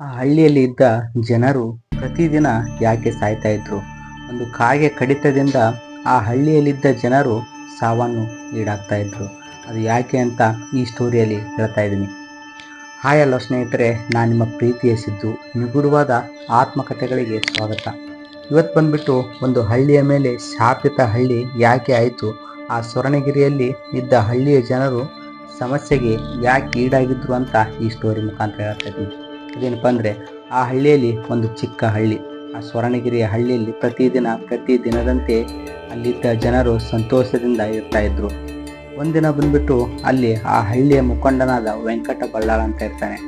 ಆ ಹಳ್ಳಿಯಲ್ಲಿ ಇದ್ದ ಜನರು ಪ್ರತಿದಿನ ಯಾಕೆ ಸಾಯ್ತಾ ಇದ್ರು? ಒಂದು ಕಾಗೆ ಕಡಿತದಿಂದ ಆ ಹಳ್ಳಿಯಲ್ಲಿದ್ದ ಜನರು ಸಾವನ್ನು ಈಡಾಗ್ತಾ ಇದ್ರು. ಅದು ಯಾಕೆ ಅಂತ ಈ ಸ್ಟೋರಿಯಲ್ಲಿ ಹೇಳ್ತಾ ಇದ್ದೀನಿ. ಹಾಯ್ ಅಲ್ಲ ಸ್ನೇಹಿತರೆ ನಾನು ನಿಮ್ಮ ಪ್ರೀತಿಯ ಸಿದ್ದು. ನಿಗೂಢವಾದ ಆತ್ಮಕಥೆಗಳಿಗೆ ಸ್ವಾಗತ. ಇವತ್ತು ಬಂದ್ಬಿಟ್ಟು ಒಂದು ಹಳ್ಳಿಯ ಮೇಲೆ ಶಾಪಿತ ಹಳ್ಳಿ ಯಾಕೆ ಆಯಿತು? ಆ ಸ್ವರ್ಣಗಿರಿಯಲ್ಲಿ ಇದ್ದ ಹಳ್ಳಿಯ ಜನರು ಸಮಸ್ಯೆಗೆ ಯಾಕೆ ಈಡಾಗಿದ್ರು ಅಂತ ಈ ಸ್ಟೋರಿ ಮುಖಾಂತರ ಹೇಳ್ತಾ ಇದ್ದೀನಿ. ಅದೇನಪ್ಪ ಅಂದರೆ ಆ ಹಳ್ಳಿಯಲ್ಲಿ ಒಂದು ಚಿಕ್ಕ ಹಳ್ಳಿ. ಆ ಸ್ವರ್ಣಗಿರಿಯ ಹಳ್ಳಿಯಲ್ಲಿ ಪ್ರತಿದಿನ, ಪ್ರತಿ ದಿನದಂತೆ ಅಲ್ಲಿದ್ದ ಜನರು ಸಂತೋಷದಿಂದ ಇರ್ತಾ ಇದ್ರು. ಒಂದಿನ ಬಂದ್ಬಿಟ್ಟು ಅಲ್ಲಿ ಆ ಹಳ್ಳಿಯ ಮುಖಂಡನಾದ ವೆಂಕಟ ಬಳ್ಳಾಳ ಅಂತ ಇರ್ತಾನೆ.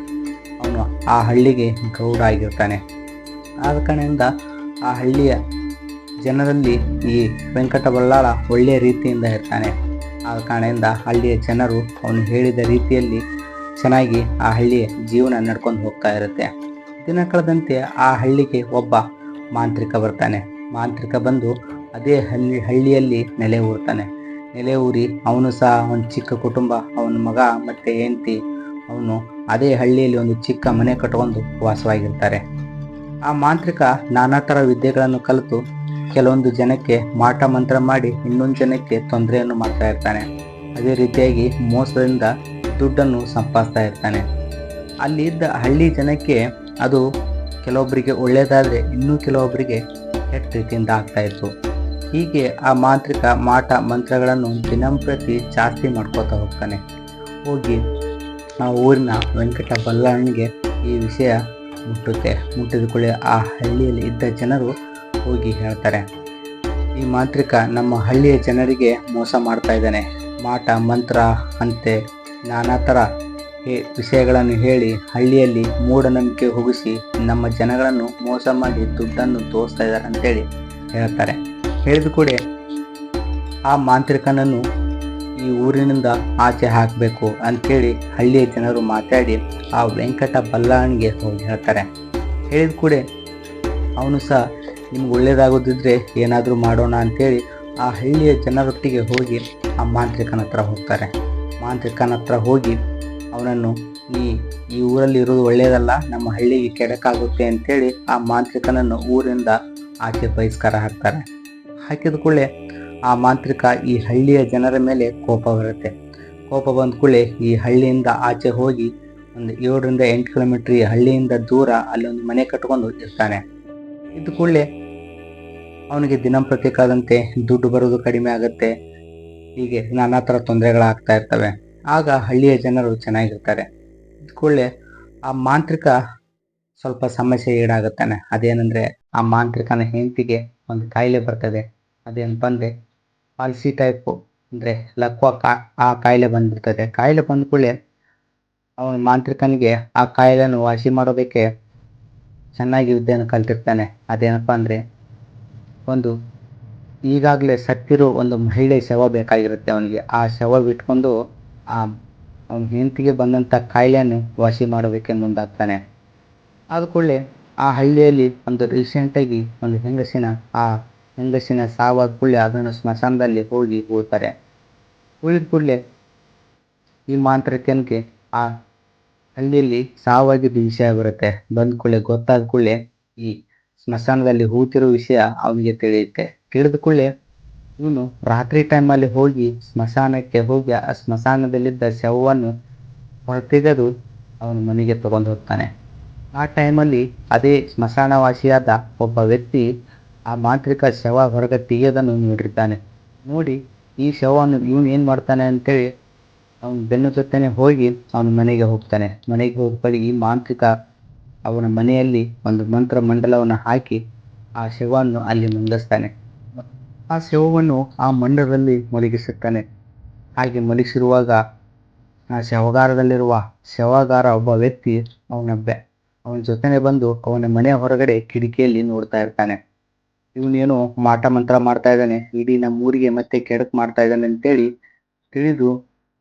ಅವನು ಆ ಹಳ್ಳಿಗೆ ಗೌಡ ಆಗಿರ್ತಾನೆ. ಆದ ಕಾರಣದಿಂದ ಆ ಹಳ್ಳಿಯ ಜನರಲ್ಲಿ ಈ ವೆಂಕಟ ಬಳ್ಳಾಳ ಒಳ್ಳೆಯ ರೀತಿಯಿಂದ ಇರ್ತಾನೆ. ಆದ ಕಾರಣದಿಂದ ಹಳ್ಳಿಯ ಜನರು ಅವನು ಹೇಳಿದ ರೀತಿಯಲ್ಲಿ ಚೆನ್ನಾಗಿ ಆ ಹಳ್ಳಿ ಜೀವನ ನಡ್ಕೊಂಡು ಹೋಗ್ತಾ ಇರುತ್ತೆ. ದಿನ ಕಳೆದಂತೆ ಆ ಹಳ್ಳಿಗೆ ಒಬ್ಬ ಮಾಂತ್ರಿಕ ಬರ್ತಾನೆ. ಮಾಂತ್ರಿಕ ಬಂದು ಅದೇ ಹಳ್ಳಿ, ಹಳ್ಳಿಯಲ್ಲಿ ನೆಲೆ ಊರ್ತಾನೆ. ನೆಲೆ ಊರಿ ಅವನು ಸಹ ಒಂದು ಚಿಕ್ಕ ಕುಟುಂಬ, ಅವನ ಮಗ ಮತ್ತು ಹೆಂಡತಿ, ಅವನು ಅದೇ ಹಳ್ಳಿಯಲ್ಲಿ ಒಂದು ಚಿಕ್ಕ ಮನೆ ಕಟ್ಕೊಂಡು ವಾಸವಾಗಿರ್ತಾರೆ. ಆ ಮಾಂತ್ರಿಕ ನಾನಾ ಥರ ವಿದ್ಯೆಗಳನ್ನು ಕಲಿತು ಕೆಲವೊಂದು ಜನಕ್ಕೆ ಮಾಟ ಮಂತ್ರ ಮಾಡಿ ಇನ್ನೊಂದು ಜನಕ್ಕೆ ತೊಂದರೆಯನ್ನು ಮಾಡ್ತಾ ಇರ್ತಾನೆ. ಅದೇ ರೀತಿಯಾಗಿ ಮೋಸದಿಂದ ದುಡ್ಡನ್ನು ಸಂಪಾದಿಸ್ತಾ ಇರ್ತಾನೆ. ಅಲ್ಲಿ ಇದ್ದ ಹಳ್ಳಿ ಜನಕ್ಕೆ ಅದು ಕೆಲವೊಬ್ಬರಿಗೆ ಒಳ್ಳೆಯದಾದರೆ ಇನ್ನೂ ಕೆಲವೊಬ್ಬರಿಗೆ ಕೆಟ್ಟ ರೀತಿಯಿಂದ ಆಗ್ತಾ ಇತ್ತು. ಹೀಗೆ ಆ ಮಾಂತ್ರಿಕ ಮಾಟ ಮಂತ್ರಗಳನ್ನು ದಿನಂಪ್ರತಿ ಜಾಸ್ತಿ ಮಾಡ್ಕೋತಾ ಹೋಗ್ತಾನೆ. ಹೋಗಿ ಆ ಊರಿನ ವೆಂಕಟ ಬಲ್ಲಣ್ಣಗೆ ಈ ವಿಷಯ ಮುಟ್ಟುತ್ತೆ. ಮುಟ್ಟಿದ ಕೂಡಲೇ ಆ ಹಳ್ಳಿಯಲ್ಲಿ ಇದ್ದ ಜನರು ಹೋಗಿ ಹೇಳ್ತಾರೆ. ಈ ಮಾಂತ್ರಿಕ ನಮ್ಮ ಹಳ್ಳಿಯ ಜನರಿಗೆ ಮೋಸ ಮಾಡ್ತಾ ಇದ್ದಾನೆ. ಮಾಟ, ಮಂತ್ರ ಅಂತೆ ನಾನಾ ಥರ ವಿಷಯಗಳನ್ನು ಹೇಳಿ ಹಳ್ಳಿಯಲ್ಲಿ ಮೂಢನಂಬಿಕೆ ಹೋಗಿಸಿ ನಮ್ಮ ಜನಗಳನ್ನು ಮೋಸ ಮಾಡಿ ದುಡ್ಡನ್ನು ತೋರಿಸ್ತಾ ಇದ್ದಾರೆ ಅಂತೇಳಿ ಹೇಳ್ತಾರೆ. ಹೇಳಿದ ಕೂಡ ಆ ಮಾಂತ್ರಿಕನನ್ನು ಈ ಊರಿನಿಂದ ಆಚೆ ಹಾಕಬೇಕು ಅಂಥೇಳಿ ಹಳ್ಳಿಯ ಜನರು ಮಾತಾಡಿ ಆ ವೆಂಕಟ ಬಲ್ಲಾಣಿಗೆ ಹೋಗಿ ಹೇಳ್ತಾರೆ. ಹೇಳಿದ ಕೂಡ ಅವನು ಸಹ ನಿಮ್ಗೆ ಒಳ್ಳೇದಾಗೋದಿದ್ರೆ ಏನಾದರೂ ಮಾಡೋಣ ಅಂತೇಳಿ ಆ ಹಳ್ಳಿಯ ಜನರೊಟ್ಟಿಗೆ ಹೋಗಿ ಆ ಮಾಂತ್ರಿಕನ ಹತ್ರ ಹೋಗ್ತಾರೆ. ಮಾಂತ್ರಿಕನ ಹತ್ರ ಹೋಗಿ ಅವನನ್ನು ಈ ಈ ಊರಲ್ಲಿ ಇರೋದು ಒಳ್ಳೆಯದಲ್ಲ, ನಮ್ಮ ಹಳ್ಳಿಗೆ ಕೆಡಕಾಗುತ್ತೆ ಅಂತೇಳಿ ಆ ಮಾಂತ್ರಿಕನನ್ನು ಊರಿಂದ ಆಚೆ ಬಹಿಷ್ಕಾರ ಹಾಕ್ತಾರೆ. ಹಾಕಿದ ಕೂಡಲೇ ಆ ಮಾಂತ್ರಿಕ ಈ ಹಳ್ಳಿಯ ಜನರ ಮೇಲೆ ಕೋಪ ಬರುತ್ತೆ. ಕೋಪ ಬಂದ ಕೂಡಲೇ ಈ ಹಳ್ಳಿಯಿಂದ ಆಚೆ ಹೋಗಿ ಒಂದು ಏಳರಿಂದ ಎಂಟು ಕಿಲೋಮೀಟ್ರ್ ಈ ಹಳ್ಳಿಯಿಂದ ದೂರ ಅಲ್ಲೊಂದು ಮನೆ ಕಟ್ಕೊಂಡು ಇರ್ತಾನೆ. ಇದ್ದ ಕೂಡಲೇ ಅವನಿಗೆ ದಿನಂಪ್ರತಿಕಾದಂತೆ ದುಡ್ಡು ಬರೋದು ಕಡಿಮೆ ಆಗುತ್ತೆ. ಹೀಗೆ ನಾನಾ ಥರ ತೊಂದರೆಗಳಾಗ್ತಾ ಇರ್ತವೆ. ಆಗ ಹಳ್ಳಿಯ ಜನರು ಚೆನ್ನಾಗಿರ್ತಾರೆ. ಕೂಡಲೇ ಆ ಮಾಂತ್ರಿಕ ಸ್ವಲ್ಪ ಸಮಸ್ಯೆ ಈಡಾಗುತ್ತಾನೆ. ಅದೇನೆಂದರೆ ಆ ಮಾಂತ್ರಿಕನ ಹೆಂಡತಿಗೆ ಒಂದು ಕಾಯಿಲೆ ಬರ್ತದೆ. ಅದೇನಪ್ಪ ಅಂದರೆ ಪಾಲ್ಸಿ ಟೈಪು ಅಂದರೆ ಲಕ್ವ ಕಾ, ಆ ಕಾಯಿಲೆ ಬಂದ್ಬಿಡ್ತದೆ. ಕಾಯಿಲೆ ಬಂದ ಕೂಡಲೇ ಅವನ ಮಾಂತ್ರಿಕನಿಗೆ ಆ ಕಾಯಿಲೆಯನ್ನು ವಾಸಿ ಮಾಡೋದಕ್ಕೆ ಚೆನ್ನಾಗಿ ವಿದ್ಯೆಯನ್ನು ಕಲ್ತಿರ್ತಾನೆ. ಅದೇನಪ್ಪ ಅಂದರೆ ಒಂದು ಈಗಾಗಲೇ ಸತ್ತಿರೋ ಒಂದು ಮಹಿಳೆ ಶವ ಬೇಕಾಗಿರುತ್ತೆ ಅವನಿಗೆ. ಆ ಶವ ಬಿಟ್ಕೊಂಡು ಆ ಅವನ ಹೆಂಡತಿಗೆ ಬಂದಂಥ ಕಾಯಿಲೆಯನ್ನು ವಾಸಿ ಮಾಡಬೇಕೆಂದು ಮುಂದಾಗ್ತಾನೆ. ಆದ ಕೂಡಲೇ ಆ ಹಳ್ಳಿಯಲ್ಲಿ ಒಂದು ರೀಸೆಂಟಾಗಿ ಒಂದು ಹೆಂಗಸಿನ, ಆ ಹೆಂಗಸಿನ ಸಾವಾದ ಕೂಡಲೇ ಅದನ್ನು ಸ್ಮಶಾನದಲ್ಲಿ ಹೋಗಿ ಉಳ್ತಾರೆ. ಉಳಿದ ಕೂಡಲೇ ಈ ಮಾಂತ್ರಿಕನಿಗೆ ಆ ಹಳ್ಳಿಯಲ್ಲಿ ಸಾವಾಗಿದ್ದ ವಿಷಯ ಬರುತ್ತೆ. ಬಂದ ಕೂಡಲೇ ಗೊತ್ತಾದ ಕೂಡಲೇ ಈ ಸ್ಮಶಾನದಲ್ಲಿ ಹೂತಿರೋ ವಿಷಯ ಅವನಿಗೆ ತಿಳಿಯುತ್ತೆ. ತಿಳಿದ ಕೂಡಲೇ ಇವನು ರಾತ್ರಿ ಟೈಮಲ್ಲಿ ಹೋಗಿ ಸ್ಮಶಾನಕ್ಕೆ ಹೋಗಿ ಆ ಸ್ಮಶಾನದಲ್ಲಿದ್ದ ಶವವನ್ನು ಹೊರತೆಗೆದು ಅವನು ಮನೆಗೆ ತಗೊಂಡು ಹೋಗ್ತಾನೆ. ಆ ಟೈಮಲ್ಲಿ ಅದೇ ಸ್ಮಶಾನವಾಸಿಯಾದ ಒಬ್ಬ ವ್ಯಕ್ತಿ ಆ ಮಾಂತ್ರಿಕ ಶವ ಹೊರಗೆ ತೆಗೆಯೋದನ್ನು ನೋಡಿರ್ತಾನೆ. ನೋಡಿ ಈ ಶವವನ್ನು ಇವನು ಏನು ಮಾಡ್ತಾನೆ ಅಂತೇಳಿ ಅವನು ಬೆನ್ನು ಜೊತೆನೆ ಹೋಗಿ ಅವನ ಮನೆಗೆ ಹೋಗ್ತಾನೆ. ಮನೆಗೆ ಹೋಗಿ ಈ ಮಾಂತ್ರಿಕ ಅವನ ಮನೆಯಲ್ಲಿ ಒಂದು ಮಂತ್ರ ಮಂಡಲವನ್ನು ಹಾಕಿ ಆ ಶವವನ್ನು ಅಲ್ಲಿ ಮಲಗಿಸ್ತಾನೆ ಆ ಶವವನ್ನು ಆ ಮಂಡದಲ್ಲಿ ಮಲಗಿಸುತ್ತಾನೆ. ಹಾಗೆ ಮಲಗಿಸಿರುವಾಗ ಆ ಶವಗಾರದಲ್ಲಿರುವ ಶವಗಾರ ಒಬ್ಬ ವ್ಯಕ್ತಿ ಅವನ ಬೆ, ಅವನ ಜೊತೆನೆ ಬಂದು ಅವನ ಮನೆಯ ಹೊರಗಡೆ ಕಿಟಕಿಯಲ್ಲಿ ನೋಡ್ತಾ ಇರ್ತಾನೆ. ಇವನೇನು ಮಾಟ ಮಂತ್ರ ಮಾಡ್ತಾ ಇದ್ದಾನೆ, ಇಡೀ ನಮ್ಮ ಊರಿಗೆ ಮತ್ತೆ ಕೆಡಕ್ ಮಾಡ್ತಾ ಇದ್ದಾನೆ ಅಂತೇಳಿ ತಿಳಿದು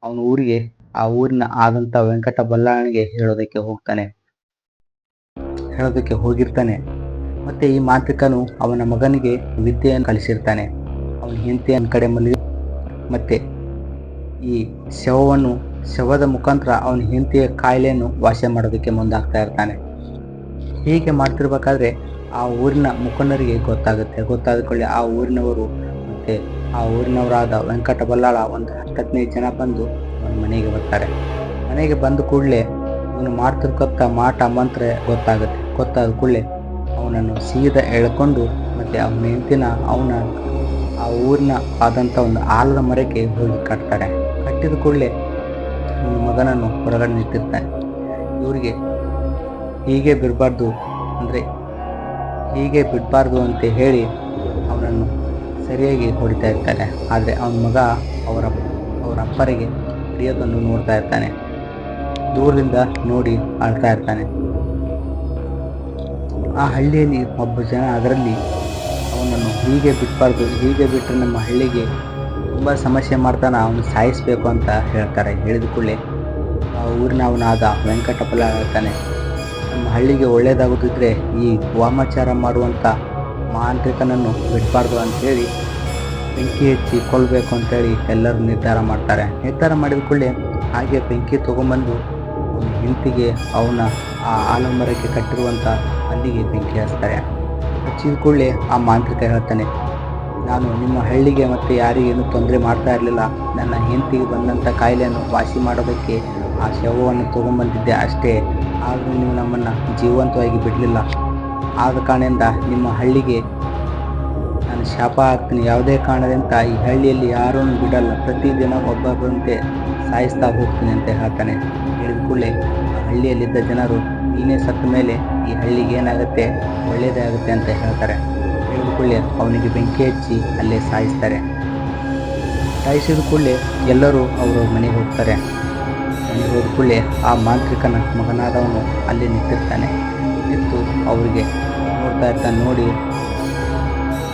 ಅವನ ಊರಿಗೆ, ಆ ಊರಿನ ಆದಂತ ವೆಂಕಟ ಬಲ್ಲಾಳನಿಗೆ ಹೇಳೋದಕ್ಕೆ ಹೋಗ್ತಾನೆ. ಹೇಳೋದಕ್ಕೆ ಹೋಗಿರ್ತಾನೆ. ಮತ್ತೆ ಈ ಮಾಂತ್ರಿಕನು ಅವನ ಮಗನಿಗೆ ವಿದ್ಯೆಯನ್ನು ಕಲಿಸಿರ್ತಾನೆ. ಅವನ ಹೆಂಡತಿಯ ಕಡೆ ಮಲಗಿ ಮತ್ತೆ ಈ ಶವವನ್ನು ಶವದ ಮುಖಾಂತರ ಅವನ ಹೆಂಡತಿಯ ಕಾಯಿಲೆಯನ್ನು ವಾಸಿ ಮಾಡೋದಕ್ಕೆ ಮುಂದಾಗ್ತಾ ಇರ್ತಾನೆ. ಹೀಗೆ ಮಾಡ್ತಿರ್ಬೇಕಾದ್ರೆ ಆ ಊರಿನ ಮುಖಂಡರಿಗೆ ಗೊತ್ತಾಗುತ್ತೆ. ಗೊತ್ತಾದ ಕೂಡಲೇ ಆ ಊರಿನವರು ಮತ್ತೆ ಆ ಊರಿನವರಾದ ವೆಂಕಟ ಬಲ್ಲಾಳ ಒಂದು ಹತ್ತು ಹದಿನೈದು ಜನ ಬಂದು ಅವನ ಮನೆಗೆ ಬರ್ತಾರೆ. ಮನೆಗೆ ಬಂದ ಕೂಡಲೇ ಅವನು ಮಾಡ್ತಿರ್ಕೊತ್ತ ಮಾಟ ಮಂತ್ರ ಗೊತ್ತಾಗುತ್ತೆ. ಗೊತ್ತಾದ ಕೂಡಲೇ ಅವನನ್ನು ಸೀದಾ ಎಳ್ಕೊಂಡು ಮತ್ತೆ ಅವನ ಹೆಂಡತಿನ ಅವನ ಆ ಊರಿನ ಆದಂಥ ಒಂದು ಆಲದ ಮರಕ್ಕೆ ಹೋಗಿ ಕಟ್ತಾರೆ. ಕಟ್ಟಿದ ಕೂಡಲೇ ಮಗನನ್ನು ಹೊರಗಡೆ ನಿಂತಿರ್ತಾನೆ. ಇವರಿಗೆ ಹೀಗೆ ಬಿಡಬಾರ್ದು ಅಂದರೆ ಹೀಗೆ ಬಿಡಬಾರ್ದು ಅಂತ ಹೇಳಿ ಅವನನ್ನು ಸರಿಯಾಗಿ ಹೊಡಿತಾ ಇರ್ತಾರೆ ಆದರೆ ಅವನ ಮಗ ಅವರ ಅವರ ಅಪ್ಪರಿಗೆ ಹಿಡಿಯೋದನ್ನು ನೋಡ್ತಾ ಇರ್ತಾನೆ. ದೂರದಿಂದ ನೋಡಿ ಅಳ್ತಾ ಇರ್ತಾನೆ. ಆ ಹಳ್ಳಿಯಲ್ಲಿ ಒಬ್ಬ ಜನ ಅದರಲ್ಲಿ ಹೀಗೆ ಬಿಡಬಾರ್ದು ಹೀಗೆ ಬಿಟ್ಟರೆ ನಮ್ಮ ಹಳ್ಳಿಗೆ ತುಂಬ ಸಮಸ್ಯೆ ಮಾಡ್ತಾನೆ ಅವನು ಸಾಯಿಸಬೇಕು ಅಂತ ಹೇಳ್ತಾರೆ. ಹೇಳಿದ ಕೂಡಲೇ ಆ ಊರಿನ ಅವನಾದ ವೆಂಕಟಪ್ಪಲ ಹೇಳ್ತಾನೆ, ನಮ್ಮ ಹಳ್ಳಿಗೆ ಒಳ್ಳೆಯದಾಗುತ್ತಿದ್ರೆ ಈ ವಾಮಾಚಾರ ಮಾಡುವಂಥ ಮಾಂತ್ರಿಕನನ್ನು ಬಿಡಬಾರ್ದು ಅಂಥೇಳಿ ಬೆಂಕಿ ಹಚ್ಚಿ ಕೊಲ್ಲಬೇಕು ಅಂತೇಳಿ ಎಲ್ಲರೂ ನಿರ್ಧಾರ ಮಾಡ್ತಾರೆ. ನಿರ್ಧಾರ ಮಾಡಿದ ಕೂಡಲೇ ಹಾಗೆ ಬೆಂಕಿ ತೊಗೊಂಬಂದು ಅವನ ಹೆಂಡತಿಗೆ ಅವನ ಆ ಆಲಂಬರಕ್ಕೆ ಕಟ್ಟಿರುವಂಥ ಅಲ್ಲಿಗೆ ಬೆಂಕಿ ಹಚ್ತಾರೆ. ಹಚ್ಚಿದ ಕೂಡಲೇ ಆ ಮಾಂತ್ರಿಕ ಹೇಳ್ತಾನೆ. ನಾನು ನಿಮ್ಮ ಹಳ್ಳಿಗೆ ಮತ್ತು ಯಾರಿಗೇನು ತೊಂದರೆ ಮಾಡ್ತಾ ಇರಲಿಲ್ಲ. ನನ್ನ ಹೆಂಡತಿಗೆ ಬಂದಂಥ ಕಾಯಿಲೆಯನ್ನು ವಾಸಿ ಮಾಡೋದಕ್ಕೆ ಆ ಶವವನ್ನು ತೊಗೊಂಬಂದಿದ್ದೆ ಅಷ್ಟೇ. ಆದರೂ ನೀವು ನಮ್ಮನ್ನು ಜೀವಂತವಾಗಿ ಬಿಡಲಿಲ್ಲ. ಆದ ಕಾರಣದಿಂದ ನಿಮ್ಮ ಹಳ್ಳಿಗೆ ನಾನು ಶಾಪ ಹಾಕ್ತೀನಿ. ಯಾವುದೇ ಕಾರಣದಿಂದ ಈ ಹಳ್ಳಿಯಲ್ಲಿ ಯಾರೂ ಬಿಡಲ್ಲ. ಪ್ರತಿದಿನ ಒಬ್ಬೊಬ್ಬರಂತೆ ಸಾಯಿಸ್ತಾ ಹೋಗ್ತೀನಿ ಅಂತ ಹೇಳ್ತಾನೆ. ಹೇಳಿದ ಕೂಡಲೇ ಹಳ್ಳಿಯಲ್ಲಿದ್ದ ಜನರು ನೀನೇ ಸತ್ತ ಮೇಲೆ ಈ ಹಳ್ಳಿಗೆ ಏನಾಗುತ್ತೆ? ಒಳ್ಳೆಯದೇ ಆಗುತ್ತೆ ಅಂತ ಹೇಳ್ತಾರೆ. ಹೇಳಿದ ಕೂಡಲೇ ಅವನಿಗೆ ಬೆಂಕಿ ಹಚ್ಚಿ ಅಲ್ಲೇ ಸಾಯಿಸ್ತಾರೆ. ಸಾಯಿಸಿದ ಕೂಡಲೇ ಎಲ್ಲರೂ ಅವರು ಮನೆಗೆ ಹೋಗ್ತಾರೆ. ಮನೆಗೆ ಹೋದ ಕೂಡಲೇ ಆ ಮಾಂತ್ರಿಕನ ಮಗನಾದವನು ಅಲ್ಲಿ ನಿಂತಿರ್ತಾನೆ. ನಿಂತು ಅವರಿಗೆ ನೋಡ್ತಾ ಇರ್ತಾನೆ, ನೋಡಿ,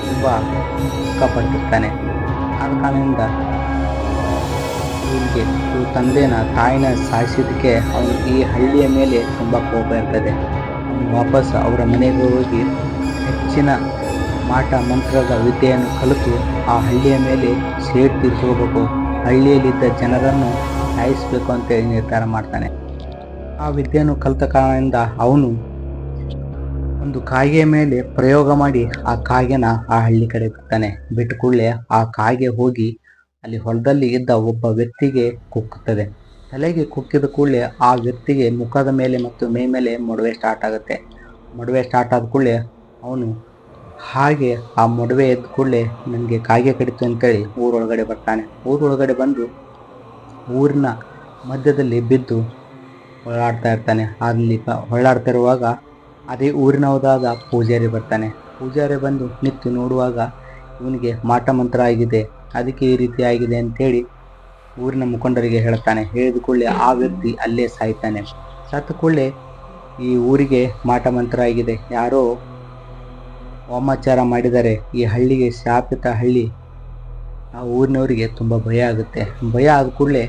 ತುಂಬ ದುಃಖಪಟ್ಟಿರ್ತಾನೆ ಆದ ಕಾರಣದಿಂದ ಇವನಿಗೆ ಇವ್ರ ತಂದೆನ ತಾಯಿನ ಸಾಯಿಸಿದ್ದಕ್ಕೆ ಅವನು ಈ ಹಳ್ಳಿಯ ಮೇಲೆ ತುಂಬ ಕೋಪ ಇರ್ತದೆ. ವಾಪಸ್ ಅವರ ಮನೆಗೆ ಹೋಗಿ ಹೆಚ್ಚಿನ ಮಾಟ ಮಂತ್ರದ ವಿದ್ಯೆಯನ್ನು ಕಲಿತು ಆ ಹಳ್ಳಿಯ ಮೇಲೆ ಸೇಡ್ ತೀರಿಸ್ಕೋಬೇಕು ಹಳ್ಳಿಯಲ್ಲಿದ್ದ ಜನರನ್ನು ಸಾಯಿಸಬೇಕು ಅಂತೇಳಿ ನಿರ್ಧಾರ ಮಾಡ್ತಾನೆ. ಆ ವಿದ್ಯೆಯನ್ನು ಕಲಿತ ಕಾರಣದಿಂದ ಅವನು ಒಂದು ಕಾಗೆಯ ಮೇಲೆ ಪ್ರಯೋಗ ಮಾಡಿ ಆ ಕಾಗೆನ ಆ ಹಳ್ಳಿ ಕಡೆ ಬಿಡ್ತಾನೆ ಬಿಟ್ಟ ಕೂಡಲೇ ಆ ಕಾಗೆ ಹೋಗಿ ಅಲ್ಲಿ ಹೊಲದಲ್ಲಿ ಇದ್ದ ಒಬ್ಬ ವ್ಯಕ್ತಿಗೆ ಕುಕ್ಕುತ್ತದೆ. ತಲೆಗೆ ಕುಕ್ಕಿದ ಕೂಡಲೇ ಆ ವ್ಯಕ್ತಿಗೆ ಮುಖದ ಮೇಲೆ ಮತ್ತು ಮೈ ಮೇಲೆ ಮೊಡವೆ ಸ್ಟಾರ್ಟ್ ಆಗುತ್ತೆ. ಮೊಡವೆ ಸ್ಟಾರ್ಟ್ ಆದ ಕೂಡಲೇ ಅವನು ಹಾಗೆ ಆ ಮೊಡವೆ ಎದ್ದ ಕೂಡಲೇ ನನಗೆ ಕಾಗೆ ಕಡಿತು ಅಂತೇಳಿ ಊರೊಳಗಡೆ ಬರ್ತಾನೆ. ಊರೊಳಗಡೆ ಬಂದು ಊರಿನ ಮಧ್ಯದಲ್ಲಿ ಬಿದ್ದು ಹೊಳ್ಳಾಡ್ತಾ ಇರ್ತಾನೆ. ಅಲ್ಲಿ ಹೊಳ್ಳಾಡ್ತಿರುವಾಗ ಅದೇ ಊರಿನವದಾದ ಪೂಜಾರಿ ಬರ್ತಾನೆ. ಪೂಜಾರಿ ಬಂದು ನಿಂತು ನೋಡುವಾಗ ಇವನಿಗೆ ಮಾಟ ಮಂತ್ರ ಆಗಿದೆ. ಅದಕ್ಕೆ ಈ ರೀತಿ ಆಗಿದೆ ಅಂತೇಳಿ ಊರಿನ ಮುಖಂಡರಿಗೆ ಹೇಳ್ತಾನೆ. ಹೇಳಿದ ಕೂಡಲೇ ಆ ವ್ಯಕ್ತಿ ಅಲ್ಲೇ ಸಾಯ್ತಾನೆ. ಸತ್ತ ಕೂಡಲೇ ಈ ಊರಿಗೆ ಮಾಟ ಮಂತ್ರ ಆಗಿದೆ ಯಾರೋ ವಾಮಾಚಾರ ಮಾಡಿದರೆ ಈ ಹಳ್ಳಿಗೆ ಶಾಪಿತ ಹಳ್ಳಿ ಆ ಊರಿನವರಿಗೆ ತುಂಬ ಭಯ ಆಗುತ್ತೆ. ಭಯ ಆದ ಕೂಡಲೇ